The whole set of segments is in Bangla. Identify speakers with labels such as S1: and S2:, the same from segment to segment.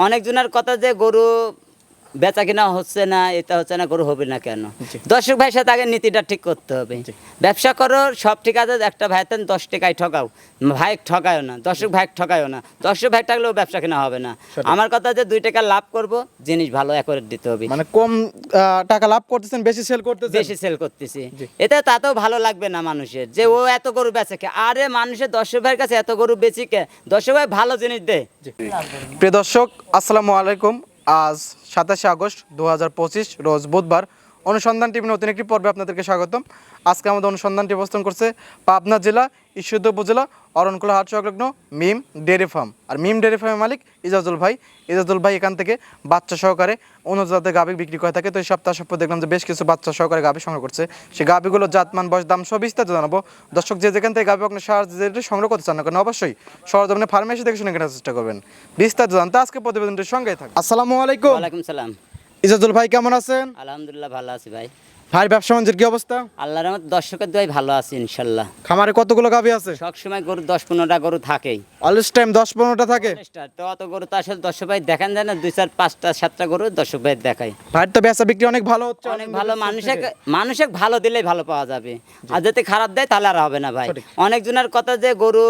S1: অনেকজনের কথা যে গরু বেচা কিনা হচ্ছে না এটা হচ্ছে না গরু হবে না কেন? দর্শক ভাইয়ের সাথে আগে নীতিটা ঠিক করতে হবে। ব্যবসা করো সব ঠিক আছে একটা ভাইতেন দশ টাকায় ঠকাও। ভাই ঠকায়ও না দর্শক ভাই ঠকায়ও না। দর্শক ভাই থাকলেও ব্যবসা কিনা হবে না। আমার কথা যে দুই টাকা লাভ করব জিনিস ভালো একরে দিতে হবে।
S2: মানে কম টাকা লাভ করতেছেন বেশি সেল করতেছেন?
S1: বেশি সেল করতেছি। এতে তাতেও ভালো লাগবে না মানুষের যে ও এত গরু বেচে কে? আরে মানুষের দর্শক ভাইয়ের কাছে এত গরু বেচি কে? দর্শক ভাই ভালো জিনিস দে।
S2: প্রিয় দর্শক আসসালামু আলাইকুম। আজ সাতাশে আগস্ট দুহাজার পঁচিশ রোজ বুধবার অনুসন্ধান টিভি নতুন একটি পর্বে আপনাদেরকে স্বাগতম। আজকে আমাদের অনুসন্ধানটি অবস্থান করছে পাবনা জেলা ঈশ্বরদ উপজেলা অরণকুলা হাট সংলগ্ন মিম ডেয়ারি ফার্ম। আর মিম ডেয়ারি ফার্মের মালিক ইজাজুল ভাই। ইজাজুল ভাই এখান থেকে বাচ্চা সহকারে উন্নত জাতের গাভি বিক্রি করে থাকে। তো এই সপ্তাহ সপ্তাহ দেখলাম যে বেশ কিছু বাচ্চা সহকারে গাভি সংগ্রহ করছে। সেই গাভিগুলো জাতমান বয়স দাম সব বিস্তারিত জানাব। দর্শক যে যেখান থেকে গাভি আপনার সাহায্যে সংগ্রহ করতে চান না কেন অবশ্যই সরজমিনে ফার্মেসি দেখে শুনে কেনার চেষ্টা করবেন। বিস্তারিত জানতে আজকে প্রতিবেদনটির সঙ্গে থাকবে আসসালামু আলাইকুম।
S1: ওয়ালাইকুম সালাম।
S2: ইজাজুল ভাই কেমন আছেন?
S1: আলহামদুলিল্লাহ ভালো আছি ভাই।
S2: ভাই ব্যবসা বাণিজ্যের কি অবস্থা?
S1: আল্লাহর রহমত দর্শকের দোয়াই ভালো আছি ইনশাল্লাহ।
S2: খামারে কতগুলো গাভি আছে?
S1: সব সময় গরু দশ পনেরোটা গরু থাকেই।
S2: অলওয়েজ টাইম দশ পনেরোটা থাকে?
S1: তো অত গরু তো আসলে দর্শক ভাই দেখান যায় না দুই চার পাঁচটা সাতটা গরু দর্শক ভাই দেখায়
S2: ভাইয়ের তো বেচা বিক্রি অনেক ভালো হচ্ছে।
S1: অনেক ভালো মানুষে মানুষে ভালো দিলেই ভালো পাওয়া যাবে। আর যদি খারাপ দেয় তাহলে আর হবে না ভাই। অনেকজনের কথা যে গরু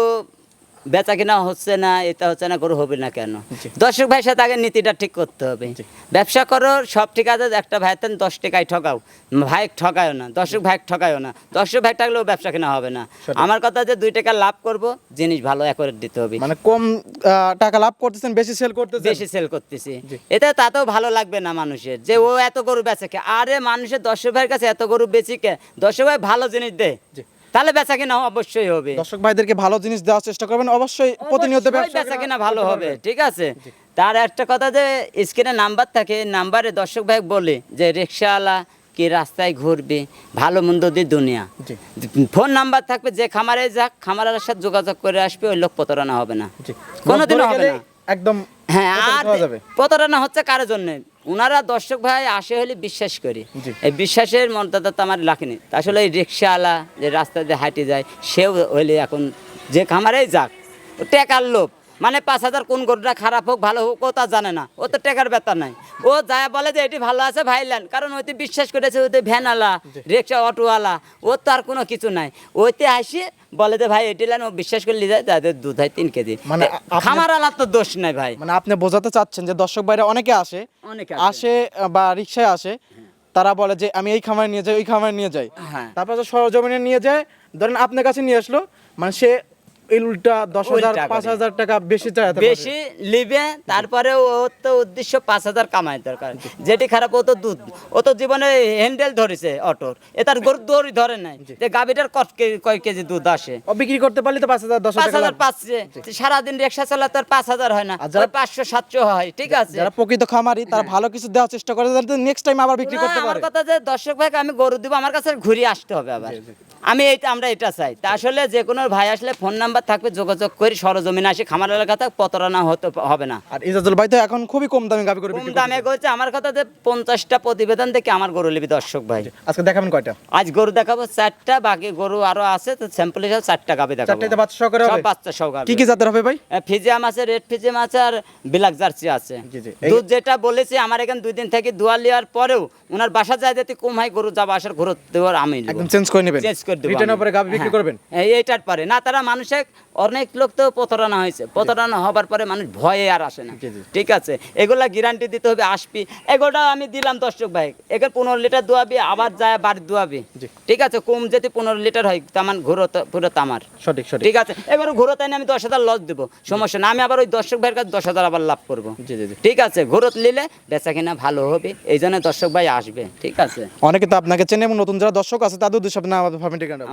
S1: বেচা কিনা হচ্ছে না এটা হচ্ছে না গরু হবে না কেন? দর্শক ভাইয়ের সাথে আগে নীতিটা ঠিক করতে হবে। ব্যবসা করো সব ঠিক আছে একটা ভাইতেন দশ টাকায় ঠকাও। ভাই ঠকায়ও না দর্শক ভাই ঠকায়ও না। দর্শক ভাই থাকলেও ব্যবসা কিনা হবে না। আমার কথা যে দুই টাকা লাভ করব জিনিস ভালো একরে দিতে হবে।
S2: মানে কম টাকা লাভ করতেছেন বেশি সেল করতেছেন?
S1: বেশি সেল করতেছি। এটা তাতেও ভালো লাগবে না মানুষের যে ও এত গরু বেচে কে আরে মানুষের দর্শক ভাইয়ের কাছে এত গরু বেচি কে দর্শক ভাই ভালো জিনিস দে। তাহলে বেচা কিনা অবশ্যই হবে।
S2: দর্শক ভাইদেরকে ভালো জিনিস দেওয়ার চেষ্টা করবেন অবশ্যই প্রতিনিয়ত
S1: বেচা কিনা ভালো হবে ঠিক আছে? তার একটা কথা যে স্ক্রিনে নাম্বার থাকে নাম্বারে দর্শক ভাই বলে যে রিক্সাওয়ালা কি রাস্তায় ঘুরবে? ভালো মন্দ দিয়ে দুনিয়া। ফোন নাম্বার থাকবে যে খামারে যাক খামারের সাথে যোগাযোগ করে আসবে ওই লোক প্রতারণা হবে না। কোনোদিনও হবে না।
S2: একদম
S1: হ্যাঁ আর প্রতারণা হচ্ছে কারোর জন্য? ওনারা দর্শক ভাই আসে হলে বিশ্বাস করি। এই বিশ্বাসের মর্যাদা তো আমার লাগেনি আসলে এই রিক্সাওয়ালা যে রাস্তা দিয়ে হাঁটে যায় সেও হলে এখন যে খামারেই যাক ও টেকার লোভ। মানে পাঁচ হাজার কোন গরুটা খারাপ হোক ভালো হোক ও তা জানে না। ও তো টেকার বেতার নাই। ও যায় বলে যে এটি ভালো আছে ভাইলেন কারণ ওইতে বিশ্বাস করেছে ওইতে ভ্যানওয়ালা রিক্সা অটোওয়ালা ও তো আর কোনো কিছু নাই। ওইতে আসে বলে যে ভাই এটি লেন ও বিশ্বাস করলে যায় তাদের দুধ হয় তিন কেজি।
S2: মানে
S1: খামার আলার তো দোষ নাই ভাই।
S2: মানে আপনি বোঝাতে চাচ্ছেন যে দর্শক বাইরে অনেকে আসে
S1: অনেকে
S2: আসে। বা রিক্সায় আসে তারা বলে যে আমি এই খামারে নিয়ে যাই ওই খামারে নিয়ে যাই।
S1: হ্যাঁ।
S2: তারপর যে সরজমিনে নিয়ে যায় ধরেন আপনার কাছে নিয়ে আসলো মানে সে উল্টা দশ হাজার পাঁচ হাজার টাকা বেশি
S1: বেশি লিবে তারপরে ওর তো উদ্দেশ্য পাঁচ হাজার কামাই দরকার। যেটি খারাপ ও তো দুধ ও তো জীবনে হ্যান্ডেল ধরেছে অটোর। এ তার দড়ি ধরে নাই। যে গাভিটার কয় কেজি দুধ আসে?
S2: ও বিক্রি করতে পারলে তো পাঁচ হাজার দশ
S1: পাঁচ
S2: হাজার
S1: পাচ্ছে সারাদিন রিক্সা চালাতে আর পাঁচ হাজার হয় না। পাঁচশো সাতশো হয় ঠিক আছে?
S2: যারা প্রকৃত খামারি তারা ভালো কিছু দেওয়ার চেষ্টা করে যাতে নেক্সট টাইম আবার বিক্রি করতে
S1: আমার কথা যে দর্শক ভাইকে আমি গরু দিব আমার কাছে ঘুরে আসতে হবে আবার। আমি এইটা আমরা এটা চাই। তা আসলে যে কোনো ভাই আসলে ফোন নাম্বার থাকবে যোগাযোগ করে সরজমিনে আসে খামার এলাকাতে প্রতারণা হতে হবে না।
S2: আর ইজাজুল ভাই তো এখন খুবই কম দামে গাবি করে
S1: কম দামে করছে আমার কথা যে পঞ্চাশটা প্রতিবেদন থেকে আমার গরু লিবি দর্শক ভাই।
S2: আজকে দেখাবেন কয়টা?
S1: আজ গরু দেখাবো চারটা বাকি গরু আরও আছে তো স্যাম্পল হিসাবে চারটা গাবি দেখাবো।
S2: চারটাতে বাচ্চা সহকারে
S1: সব
S2: হবে?
S1: বাচ্চা সহ।
S2: কি কি জাতের হবে ভাই?
S1: ফিজিয়াম আছে রেড ফিজিয়াম আছে আর ব্ল্যাক জার্সি আছে। দুধ যেটা বলেছি আমার এখানে দুই দিন থেকে দোয়া নেওয়ার পরেও ওনার বাসা যায় যাতে কম হয় গরু যাব আসার ঘুরো দেওয়ার আমি
S2: একদম চেঞ্জ করে নেবেন।
S1: চেঞ্জ করে দেবো
S2: রিটার্নের
S1: আমি।
S2: উপরে গাবি বিক্রি
S1: হ্যাঁ।
S2: করবেন?
S1: এই এইটার পরে। না তারা মানুষের অনেক অনেক লোক তো প্রতারণা হয়েছে। প্রতারণা হবার পরে মানুষ ভয়ে আর আসে না। ঠিক আছে? এগুলা গ্যারান্টি দিতে হবে আসবি এগুলোটা আমি দিলাম দর্শক ভাই। এখানে পনেরো লিটার দোয়াবি আবার যায় বাড়ি দোয়াবি ঠিক আছে? কম যেতে পনেরো লিটার হয় তামান ঘুরো পুরো তামার।
S2: সঠিক সঠিক।
S1: ঠিক আছে? এবার ঘুরো তাই আমি দশ হাজার লস দেবো। সমস্যা না আমি আবার ওই দর্শক ভাইয়ের কাছে দশ হাজার আবার লাভ করব। ঠিক আছে? ঘুরত নিলে বেচা কিনা ভালো হবে এই জন্য দর্শক ভাই আসবে। ঠিক আছে?
S2: অনেকে তো আপনাকে চেনে এবং নতুন যারা দর্শক আছে তাদের উদ্দেশ্যে।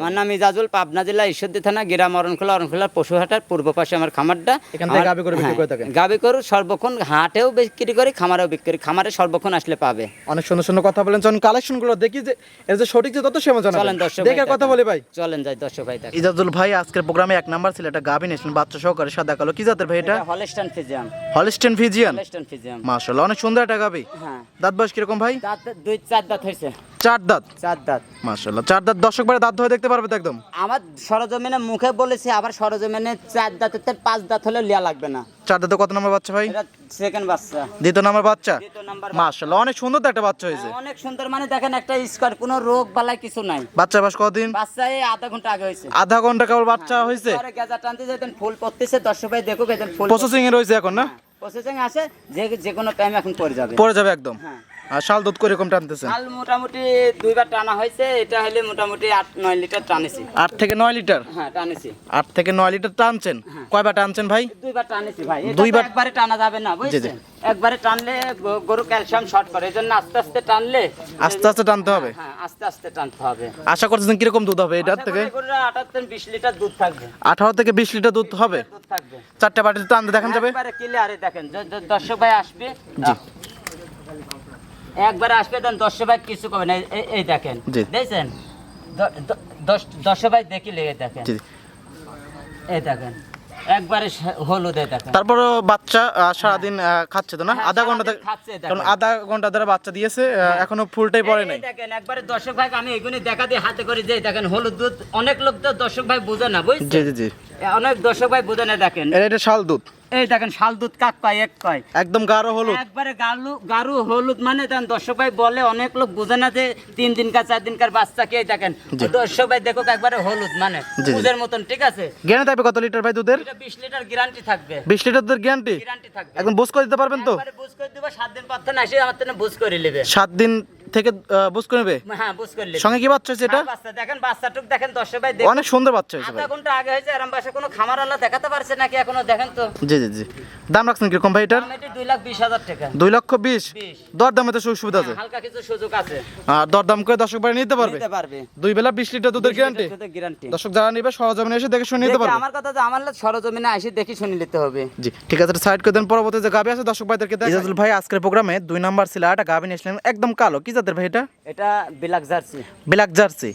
S1: আমার নাম ইজাজুল পাবনা জেলা ঈশ্বরদী থানা গ্রাম অরণখোলা অরণখোলার পশুহাটার পূর্ব পাশে আমার খামারটা।
S2: এখান থেকে গাভী গরু বিক্রি করে থাকেন?
S1: গাবি করু সর্বক্ষণ হাটেও বিক্রি করি খামারেও বিক্রি করি খামারে সর্বক্ষণ আসলে পাবে।
S2: অনেক সুন্দর সুন্দর কথা বলেন। চলুন কালেকশনগুলো দেখি যে এর যে সঠিক যে তত সেমন
S1: চলেন দর্শক
S2: দেখে কথা বলি ভাই।
S1: চলেন যাই দর্শক ভাই দেখ
S2: ইজাজুল ভাই আজকের প্রোগ্রামে এক নাম্বার ছিল এটা গাভি নিয়েছিলেন বাচ্চা সহকারে সাদা কালো। কি জাতের ভাই এটা?
S1: হলেস্টান ফিজিয়াম
S2: হলিস্টেন ফিজিয়ান
S1: হলেস্টান ফিজিয়াম
S2: মাশাআল্লাহ অনেক সুন্দর একটা গাভি
S1: হ্যাঁ।
S2: দাঁত বয়স কীরকম ভাই?
S1: দাঁত দুই চার দাঁত হয়েছে।
S2: চার দাঁত।
S1: চার দাঁত।
S2: মাশাল্লাহ চার দাঁত দর্শক বারে দাঁত ধরে দেখতে পারবে তো একদম?
S1: আমার সরজমিনে মুখে বলেছি আবার সরজমিনে চার দাঁতের পাঁচ দাঁত হলে লিয়া লাগবে না।
S2: চার দাঁতে কত নম্বর বাচ্চা ভাই?
S1: সেকেন্ড বাচ্চা।
S2: দ্বিতীয় নম্বর বাচ্চা? মাশাল্লাহ অনেক সুন্দর তো একটা বাচ্চা হয়েছে।
S1: অনেক সুন্দর। মানে দেখেন একটা স্কোয়ার কোনো রোগ বালাই কিছু নাই।
S2: বাচ্চা বাস কদিন
S1: বাচ্চা এই আধা ঘণ্টা আগে হয়েছে।
S2: আধা ঘণ্টা কেবল বাচ্চা হয়েছে?
S1: পরে গেজা টানতে যেতেন ফুল পড়তেছে দর্শক ভাই দেখুক এদের ফুল
S2: প্রসেসিং এ রয়েছে এখন না?
S1: প্রসেসিং আছে যে যে কোনো টাইম এখন পড়ে যাবে।
S2: পরে যাবে একদম।
S1: হ্যাঁ।
S2: আর শাল দুধ টানতেছেন?
S1: হাল মোটামুটি দুইবার টানা হয়েছে এটা হলে মোটামুটি আট নয় লিটার টানেছি।
S2: আট থেকে নয় লিটার?
S1: হ্যাঁ টানেছি।
S2: আট থেকে নয় লিটার টানছেন? কয়বার টানছেন ভাই?
S1: দুইবার টানেছি ভাই
S2: দুইবার-
S1: একবারে টানা যাবে না বুঝছেন? একবারে টানলে গরু ক্যালসিয়াম শর্ট করে এই জন্য আস্তে আস্তে টানলে
S2: আস্তে আস্তে টানতে হবে?
S1: হ্যাঁ আস্তে আস্তে টানতে হবে।
S2: আশা করতেছেন কীরকম দুধ হবে এটার থেকে?
S1: আটাত্তর বিশ লিটার দুধ থাকবে।
S2: আঠারো থেকে বিশ লিটার দুধ হবে?
S1: দুধ থাকবে।
S2: চারটে বাটিতে টানতে দেখান যাবে?
S1: একবারে ক্লিয়ারে দেখেন দর্শক ভাই আসবে।
S2: জি।
S1: একবারে আসবে দেন দর্শক ভাই কিছু কবে না এই- দেখেন। দেখছেন? দ- দ- দশ- দর্শক ভাই দেখি লেগে দেখেন। এই দেখেন একবারে হলুদে দেখেন।
S2: তারপরও বাচ্চা সারাদিন খাচ্ছে তো না?
S1: হ্যাঁ,
S2: আধা ঘণ্টা
S1: খাচ্ছে।
S2: কারণ আধা ঘণ্টা ধরে বাচ্চা দিয়েছে এখনও ফুলটাই পড়ে নাই।
S1: দেখেন একবারে দর্শক ভাই আমি এগুলি দেখা দিয়ে হাতে করে যে দেখেন হলুদ দুধ অনেক লোক তো দর্শক ভাই বোঝে না বুঝছেন?
S2: জি জি
S1: অনেক দর্শক ভাই বোঝে না দেখেন।
S2: এটা শাল দুধ।
S1: এই দেখেন শাল দুধ কাক কয় এক কয়।
S2: একদম গাঢ় হলুদ।
S1: একবারে গালু গারু হলুদ মানে দেন দর্শক ভাই বলে অনেক লোক বোঝে না যে তিন দিনকার চার দিনকার বাচ্চা কে দেখেন। দর্শক ভাই দেখো একবারে হলুদ মানে। দুধের মতন ঠিক আছে?
S2: জ্ঞানে থাকবে কত লিটার ভাই দুধের?
S1: এটা বিশ লিটার গ্যারান্টি থাকবে।
S2: বিশ লিটার দুধের গ্যারান্টি
S1: গ্যারান্টি থাকবে।
S2: একদম বুঝ করে দিতে পারবেন তো?
S1: একবারে বুঝ করে দিব সাত দিন পর থেকে আসে আমার বুঝ করে নেবে।
S2: সাত দিন থেকে বুঝ করে নেবে?
S1: হ্যাঁ বুঝ করে নেবে।
S2: সঙ্গে কি বাচ্চা হয়েছে এটা?
S1: হ্যাঁ, বাচ্চা দেখেন বাচ্চাটুক দেখেন দর্শক ভাই দেখুন।
S2: অনেক সুন্দর বাচ্চা হয়েছে
S1: আধা ঘণ্টা আগে হয়েছে এরম বাসা কোনো খামার আল্লাহ দেখাতে পারছে নাকি এখনও দেখেন তো।
S2: জি জি জি। দাম রাখছেন কীরকম ভাই এটার?
S1: দুই লাখ বিশ হাজার টাকা।
S2: দুই লক্ষ বিশ?
S1: বিশ।
S2: দর দামে তো সুযোগ সুবিধা আছে।
S1: হ্যাঁ, হালকা কিছু সুযোগ আছে।
S2: আর দর দাম করে দর্শক বাড়ি নিতে পারবে?
S1: নিতে পারবে।
S2: দুই বেলা বিশ লিটার দুধের গ্যারান্টি
S1: গ্যারান্টি
S2: দর্শক যারা নিবে সহজমিনে এসে দেখে শুনে নিতে পারবে।
S1: আমার কথা যে আমার সরজমিনে আসি দেখি শুনে নিতে হবে।
S2: জি ঠিক আছে সাইড করে দেন। পরবর্তী যে গাবি আছে দর্শক ভাইদেরকে দেখ ইজাজুল ভাই আজকের প্রোগ্রামে দুই নাম্বার ছিল একটা গাবি নিয়েছিলেন একদম কালো। কি জাতের ভাই এটা?
S1: এটা
S2: ব্ল্যাক জার্সি।
S1: Black jersey.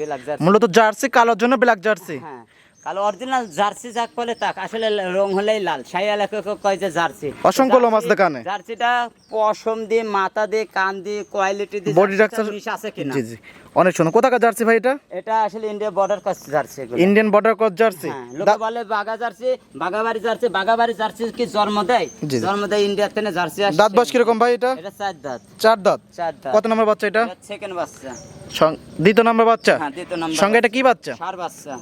S2: মূলত জার্সি কালোর জন্য ব্ল্যাক জার্সি।
S1: হ্যাঁ। কালো অরিজিনাল জার্সি যাক বলে তাক আসলে রং হলেই লাল। সাই কয় যে জার্সি?
S2: অসংখ্য লোম আছে কানে।
S1: জার্সিটা পশম দিয়ে মাথা দিয়ে কান দিয়ে কোয়ালিটি দিয়ে
S2: বডি স্ট্রাকচার
S1: আছে কিনা?
S2: জি জি। অনেক সুন্দর কোথাকার জার্সি ভাই এটা?
S1: এটা আসলে India border jersey
S2: Indian border cross jersey?
S1: হ্যাঁ লোকে বলে বাগা জার্সি বাগাবাড়ি জার্সি বাগাবাড়ি জার্সি কি জন্ম দেয়। জন্ম দেয় ইন্ডিয়ার থেকে জার্সি আসে
S2: দাঁত বাস কীরকম ভাই এটা?
S1: এটা চার দাঁত।
S2: চার দাঁত।
S1: চার দাঁত।
S2: কত নম্বর বাচ্চা এটা?
S1: সেকেন্ড বাচ্চা।
S2: দ্বিতীয় নম্বর বাচ্চা?
S1: হ্যাঁ
S2: সঙ্গে এটা কি বাচ্চা?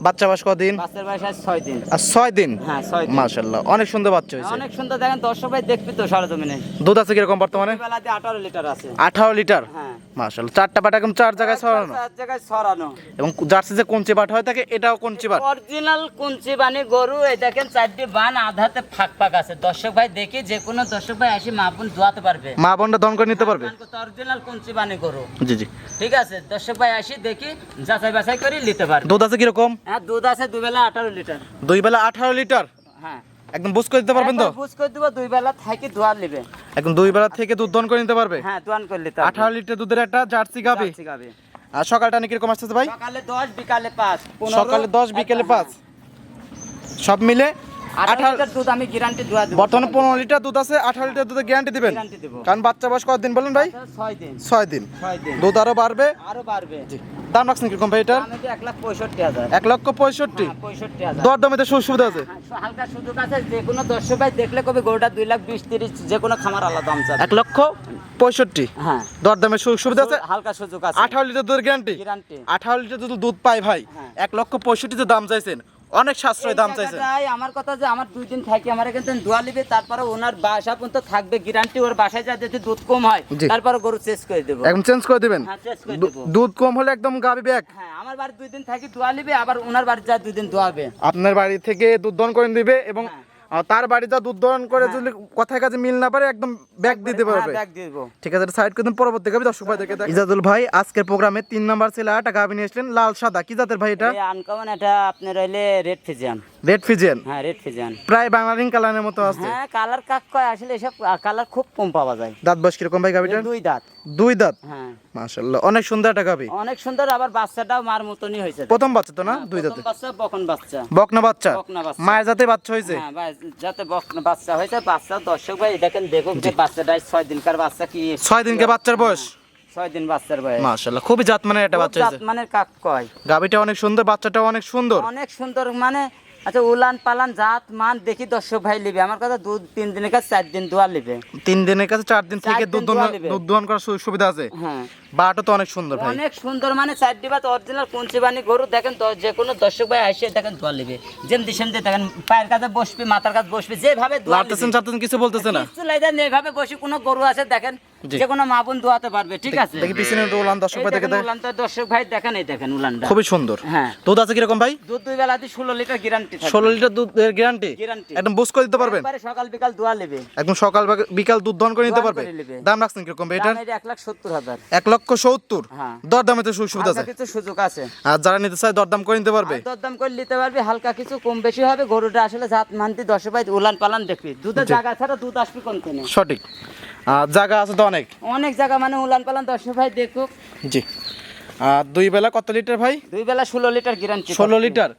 S1: বাচ্চা?
S2: কদিন?
S1: বয়স আছে ছয় দিন।
S2: আর ছয় দিন?
S1: হ্যাঁ
S2: মাশাল্লাহ অনেক সুন্দর বাচ্চা হয়েছে।
S1: অনেক সুন্দর দেখেন দর্শক ভাই দেখবি তো সরজমিনে।
S2: দুধ আছে কীরকম বর্তমানে?
S1: আঠারো লিটার আছে।
S2: আঠারো লিটার?
S1: হ্যাঁ।
S2: মাশাল্লাহ চারটা পাটা একদম চার জায়গায় ছড়ানো।
S1: চার জায়গায় ছড়ানো।
S2: এবং জার্সি যে কঞ্চি বাট হয়ে থাকে এটাও কঞ্চি বাট
S1: অরিজিনাল কুঞ্চি বানি গরু এই দেখেন চারটি বান আধাতে ফাঁক ফাঁক আছে। দর্শক ভাই দেখি যে কোনো দর্শক ভাই আসি মাপুন দোয়াতে পারবে।
S2: মা বোনটা দন করে নিতে পারবে?
S1: অরিজিনাল কুঞ্চি বানি গরু।
S2: জি জি।
S1: ঠিক আছে দর্শক ভাই আসি দেখি যাচাই বাছাই করে নিতে পারবে।
S2: দুধ আছে কীরকম?
S1: হ্যাঁ দুধ আছে দুই বেলা আঠারো লিটার।
S2: দুই বেলা আঠারো লিটার?
S1: হ্যাঁ।
S2: একদম বুঝ করে দিতে পারবেন তো?
S1: বুঝ করে দিব দুই বেলা থাকি দোয়ার নিবে।
S2: একদম দুই বেলা থেকে দুধ দন করে নিতে পারবে?
S1: হ্যাঁ দোয়ান করে নিতে
S2: আঠারো লিটার দুধের একটা জার্সি গাবি
S1: জার্সি গাবে।
S2: আর সকালটা নাকি কীরকম আসতেছে ভাই?
S1: সকালে দশ বিকালে পাঁচ। পনেরো,
S2: সকালে দশ বিকেলে পাঁচ। সব মিলে বর্তমানে পনেরো লিটার দুধ আছে আঠারো লিটার দুধের গ্যারান্টি দিবেন? কারণ বাচ্চা বয়স কতদিন বলেন ভাই?
S1: ছয় দিন।
S2: ছয় দিন। দুধ আরও বাড়বে?
S1: আরও বাড়বে।
S2: দাম রাখছেন কীরকম ভাই এটার?
S1: এক পঁয়ষট্টি
S2: লক্ষ পঁয়ষট্টি?
S1: হ্যাঁ, পঁয়ষট্টি
S2: দর দামে তো সুবিধা আছে?
S1: হ্যাঁ, হালকা সুযোগ আছে। যে কোনো দর্শক ভাই দেখলে কবে গরুটা দুই লাখ বিশ তিরিশ যে কোনো খামার আলাদা দাম
S2: এক লক্ষ পঁয়ষট্টি?
S1: হ্যাঁ।
S2: দর দামে সুযোগ সুবিধা আছে?
S1: হালকা সুযোগ আছে।
S2: আঠারো লিটার দুধের গ্যারান্টি
S1: গ্যারান্টি
S2: আঠারো লিটার দুধ দুধ পাই ভাই।
S1: হ্যাঁ।
S2: এক লক্ষ পঁয়ষট্টিতে দাম চাইছেন। অনেক সাশ্রয় দাম চাইছে
S1: আমার কথা যে আমার দুই দিন থাকি আমার এখানে দোয়া নিবে তারপরে ওনার বাসা পর্যন্ত থাকবে গ্যারান্টি ওর বাসায় যা যদি দুধ কম হয় তারপর গরু চেঞ্জ করে দেবো।
S2: একদম চেঞ্জ করে দিবেন?
S1: হ্যাঁ
S2: দুধ কম হলে একদম গাবি ব্যাগ।
S1: হ্যাঁ আমার বাড়ি দুই দিন থাকি দোয়া নিবে আবার ওনার বাড়ি যা দুই দিন দোয়াবে
S2: আপনার বাড়ি থেকে দুধ দন করে দিবে এবং
S1: হ্যাঁ।
S2: তার বাড়িতে দুধ দহন করে যদি কথায় কাজে মিল না পারে একদম ব্যাগ দিতে পারবে
S1: হ্যাঁ, ব্যাগ
S2: ঠিক আছে সাইড করে পরবর্তী গাবি দর্শক ভাই ইজাদুল ভাই আজকের প্রোগ্রামে তিন নাম্বার ছেলে টাকা গাবি নিয়ে এসলেন লাল সাদা। কি জাতের ভাই এটা?
S1: আনকমন এটা আপনার হইলে রেড ফিজিয়ান
S2: রেড ফিজিয়ান
S1: হ্যাঁ রেড ফিজিয়ান
S2: প্রায় বাংলারিং কালারের মতো আছে।
S1: হ্যাঁ কালার কাক কয় আসলে এসব কালার খুব কম পাওয়া যায়।
S2: দাঁত বয়স কীরকম ভাই গাবিটার
S1: দুই দাঁত।
S2: দুই দাঁত?
S1: হ্যাঁ।
S2: মাশাল্লাহ অনেক সুন্দর একটা গাবি
S1: অনেক সুন্দর আবার বাচ্চাটাও মার মতনই হয়েছে।
S2: প্রথম বাচ্চা তো না?
S1: হ্যাঁ,
S2: দুই দাঁতে।
S1: বাচ্চা বকন বাচ্চা।
S2: বকনা বাচ্চা?
S1: বকনা বাচ্চা।
S2: মায়ের জাতে বাচ্চা হয়েছে?
S1: হ্যাঁ ভাই, যাতে বকনা বাচ্চা হয়েছে। বাচ্চা দর্শক ভাই দেখেন দেখুন যে বাচ্চাটা ছয় দিনকার বাচ্চা কি
S2: ছয় দিনকে বাচ্চার বয়স?
S1: ছয় দিন বাচ্চার বয়স।
S2: মাশাআল্লাহ খুবই জাত মানের একটা বাচ্চা হয়েছে।
S1: জাতমানের কাক কয়।
S2: গাবিটা অনেক সুন্দর বাচ্চাটাও অনেক সুন্দর।
S1: অনেক সুন্দর মানে আচ্ছা উলান পালান জাত মান দেখি দর্শক ভাই লিবে। আমার কথা দু তিন দিনের কাছে চার দিন দোয়া লিবে।
S2: তিন দিনের কাছে চার দিন থেকে দুধ দুধ দোহন করার সুবিধা আছে।
S1: হ্যাঁ।
S2: বাটা তো অনেক সুন্দর ভাই।
S1: অনেক সুন্দর মানে চার ডিবাত অরিজিনাল কুঞ্চিবানি গরু দেখেন তো যে কোনো দর্শক ভাই আসে দেখেন দোয়া লিবে দিয়ে দেখেন পায়ের কাছে বসবি মাথার কাছে বসবি যেভাবে
S2: লাড়তেছেন। কিছু বলতেছে না।
S1: বসে কোনো গরু আছে দেখেন যে কোনো মা বোন দোয়াতে পারবে ঠিক আছে?
S2: দেখি পিছনে উলান দর্শক ভাই
S1: দেখেন
S2: দেয়
S1: উলানটা দর্শক ভাই দেখেন এই দেখেন উলানটা।
S2: খুবই সুন্দর।
S1: হ্যাঁ।
S2: দুধ আছে কীরকম ভাই?
S1: দুধ দুই বেলা দিয়ে ষোলো লিটার গ্যারান্টি থাকে
S2: ষোলো লিটার দুধের গ্যারান্টি
S1: গ্যারান্টি
S2: একদম বুঝ করে দিতে পারবেন?
S1: একবারে সকাল বিকাল দোয়া নেবে।
S2: একদম সকাল বিকাল দুধ দহন করে নিতে পারবে? দাম রাখছেন কীরকম ভাই
S1: এটা এক লাখ সত্তর হাজার।
S2: এক লক্ষ সত্তর।
S1: হ্যাঁ।
S2: দর দামে তো সুযোগ
S1: হালকা
S2: আছে।
S1: কিছু সুযোগ আছে।
S2: আর যারা নিতে চায় দরদাম করে নিতে পারবে।
S1: দরদাম করে নিতে পারবি হালকা কিছু কম বেশি হবে। গরুটা আসলে জাত মানতি দশ পাই উলান পালান দেখবি। দুধের জায়গা ছাড়া দুধ আসবি কোন কোনে?
S2: সঠিক। আর জায়গা আছে তো অনেক।
S1: অনেক জায়গা মানে উলান পালান দশ ভাই দেখুক।
S2: জি। আর দুই বেলা কত লিটার ভাই?
S1: দুই বেলা ষোলো লিটার গ্যারান্টি
S2: ষোলো লিটার।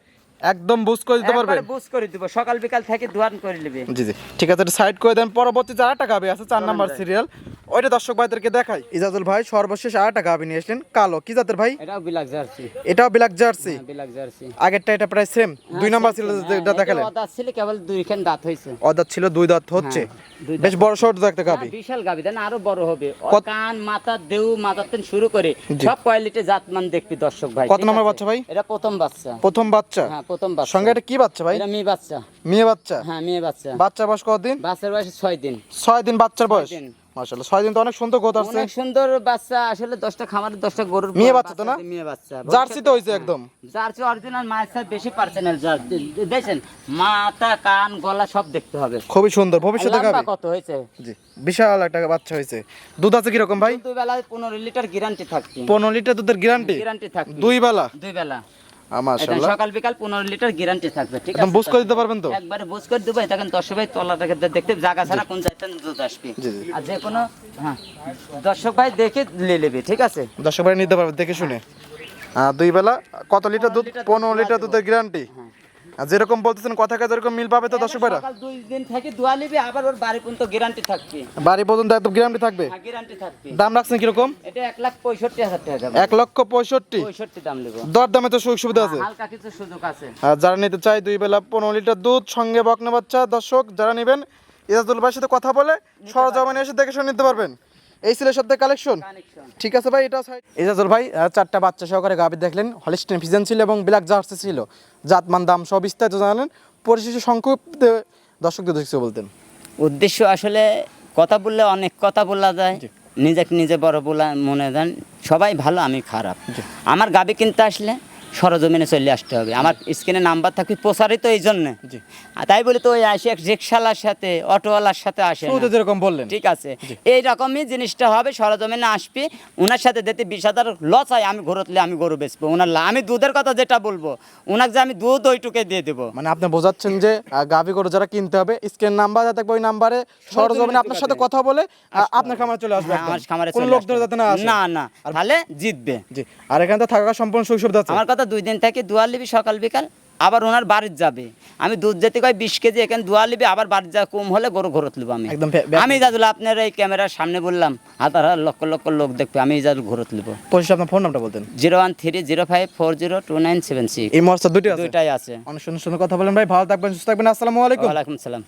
S2: একদম বুঝ করে দিতে পারবেন?
S1: বুঝ করে দিব। সকাল বিকাল থেকে দোয়ান করে নেবে।
S2: জি জি। ঠিক আছে সাইড করে দেন। পরবর্তী আর একটা গাবি আছে চার নাম্বার সিরিয়াল ওইটা দর্শক ভাইদেরকে দেখাই। ইজাজুল ভাই সর্বশেষ একটা গাবি নিয়ে আসলেন কালো। কি জাতের ভাই?
S1: এটাও বিলাক জার্সি
S2: এটাও ব্ল্যাক জার্সি
S1: বিলাক জার্সি
S2: আগেরটা এটা প্রায় সেম দুই নাম্বার ছিল যেটা দেখালেন।
S1: দাঁত ছিল কেবল দুইখান দাঁত হয়েছে।
S2: অদাত ছিল দুই দাঁত হচ্ছে।
S1: হ্যাঁ,
S2: বেশ বড় সড় একটা গাবি।
S1: হ্যাঁ, বিশাল গাবি দেন আরও বড় হবে। কান মাথা দেউ মাথার থেকে শুরু করে। সব কোয়ালিটি জাতমান দেখবি দর্শক ভাই
S2: কত নম্বর বাচ্চা ভাই?
S1: এটা প্রথম বাচ্চা।
S2: প্রথম বাচ্চা?
S1: হ্যাঁ প্রথম বাচ্চা।
S2: সঙ্গে এটা কি বাচ্চা ভাই?
S1: এটা মেয়ে বাচ্চা।
S2: মেয়ে বাচ্চা?
S1: হ্যাঁ মেয়ে বাচ্চা।
S2: বাচ্চা বয়স কতদিন?
S1: বাচ্চার বয়স ছয় দিন।
S2: ছয় দিন বাচ্চার বয়স? মাশাআল্লাহ ছয় দিন তো অনেক সুন্দর গোত আসছে
S1: অনেক সুন্দর বাচ্চা আসলে দশটা খামারের দশটা গরুর
S2: মেয়ে বাচ্চা তো না?
S1: মেয়ে বাচ্চা।
S2: জার্সি তো হয়েছে একদম।
S1: জার্সি অরিজিনাল বেশি পার্সেন্টাল দেখছেন মাথা কান গলা সব দেখতে হবে।
S2: খুবই সুন্দর ভবিষ্যতে
S1: কত হয়েছে?
S2: জি বিশাল একটা বাচ্চা হয়েছে। দুধ আছে কীরকম ভাই?
S1: দুই বেলায় পনেরো লিটার গ্যারান্টি থাকছে
S2: পনেরো লিটার দুধের গ্যারান্টি
S1: গ্যারান্টি থাকবে।
S2: দুই বেলা?
S1: দুই বেলা।
S2: মাশাআল্লাহ।
S1: সকাল বিকাল পনেরো লিটার গ্যারান্টি থাকবে ঠিক আছে?
S2: বুঝ করে দিতে পারবেন তো?
S1: একবারে বুঝ করে দেবো ভাই তলাটাকে দেখতে জায়গা ছাড়া কোন দুধ আসবে। আর যে কোনো হ্যাঁ। দর্শক ভাই দেখে নিয়ে নেবে ঠিক আছে?
S2: দর্শক ভাই নিতে পারবে দেখে শুনে। আর দুই বেলা কত লিটার দুধ?
S1: লিটার দুধ
S2: পনেরো লিটার দুধের গ্যারান্টি আর যেরকম বলতেছেন কথা কাজ এরকম মিল পাবে তো দর্শক ভাইরা
S1: সকাল দুই দিন থেকে দোয়া নিবে আবার ওর বাড়ি পর্যন্ত গ্যারান্টি থাকবে।
S2: বাড়ি পর্যন্ত একদম গ্যারান্টি থাকবে?
S1: হ্যাঁ গ্যারান্টি থাকবে।
S2: দাম রাখছেন কীরকম?
S1: এটা এক লাখ পঁয়ষট্টি হাজার টাকা যাবে
S2: এক লক্ষ পঁয়ষট্টি?
S1: পঁয়ষট্টি দাম নেব।
S2: দর দামে তো সুযোগ সুবিধা আছে।
S1: হালকা কিছু সুযোগ আছে।
S2: আর যারা নিতে চায় দুই বেলা পনেরো লিটার দুধ সঙ্গে বকনা বাচ্চা দর্শক যারা নেবেন ইজাজুল ভাইয়ের সাথে কথা বলে সরজমানে এসে দেখে শুনে নিতে পারবেন। এই ছিল সপ্তাহে কালেকশন ঠিক আছে ভাই এটা ইজাজুল ভাই চারটা বাচ্চা সহকারে গাভি দেখলেন হলিস্টেন ফিজেন ছিল এবং ব্ল্যাক জার্সি ছিল। জাতমান দাম সব বিস্তারিত জানালেন। পরিশেষে সংক্ষিপ্ত দর্শকদের দেখছে বলতেন।
S1: উদ্দেশ্য আসলে কথা বললে অনেক কথা বলা যায়। নিজেকে নিজে বড় বলা মনে দেন সবাই ভালো আমি খারাপ। আমার গাবি কিনতে আসলে সরজমিনে চলে আসতে হবে। আমার স্ক্রিনে নাম্বার থাকবে প্রসারিত এই জন্য। তাই বলে তো ওই আসে এক রিক্সাওয়ালার সাথে অটোওয়ালার সাথে আসে
S2: যেরকম বললেন।
S1: ঠিক আছে। এই রকমই জিনিসটা হবে সরজমিনে আসবে ওনার সাথে দিতে বিশ হাজার লস হয় আমি ঘুরতলে আমি গরু বেচবো। ওনার আমি দুধের কথা যেটা বলব ওনাকে যে আমি দুধ ওইটুকে দিয়ে দেবো।
S2: মানে আপনি বোঝাচ্ছেন যে গাভী গরু যারা কিনতে হবে স্ক্রিন নাম্বার থাকবে ওই নাম্বারে সরজমিনে আপনার সাথে কথা বলে আপনার খামারে চলে আসবে
S1: হ্যাঁ, আমার খামারে চলে
S2: লোক ধরে যাতে না
S1: না না তাহলে জিতবে।
S2: জি আর এখানে তো থাকা সম্পূর্ণ সুযোগ
S1: আমার কথা দুই দিন থেকে দুয়ার লিবি সকাল বিকাল আবার ওনার বাড়ির যাবে। আমি দুধ যেতে কয় বিশ কেজি এখানে দুয়ার লিবি আবার বাড়ির যা কম হলে গরু ঘরত লিব আমি।
S2: একদম
S1: আমি যাদুল আপনার এই ক্যামেরার সামনে বললাম হাজার হাজার লক্ষ লক্ষ লোক দেখবে আমি যাদুল ঘরত লিব।
S2: আপনার ফোন নামটা বলতেন।
S1: Zero one three zero five four zero two nine seven six.
S2: এই দুটি আছে।
S1: দুইটাই আছে।
S2: অনেক সুন্দর সুন্দর কথা বলেন ভাই ভালো থাকবেন সুস্থ থাকবেন আসসালামু আলাইকুম।
S1: ওয়ালাইকুম সালাম।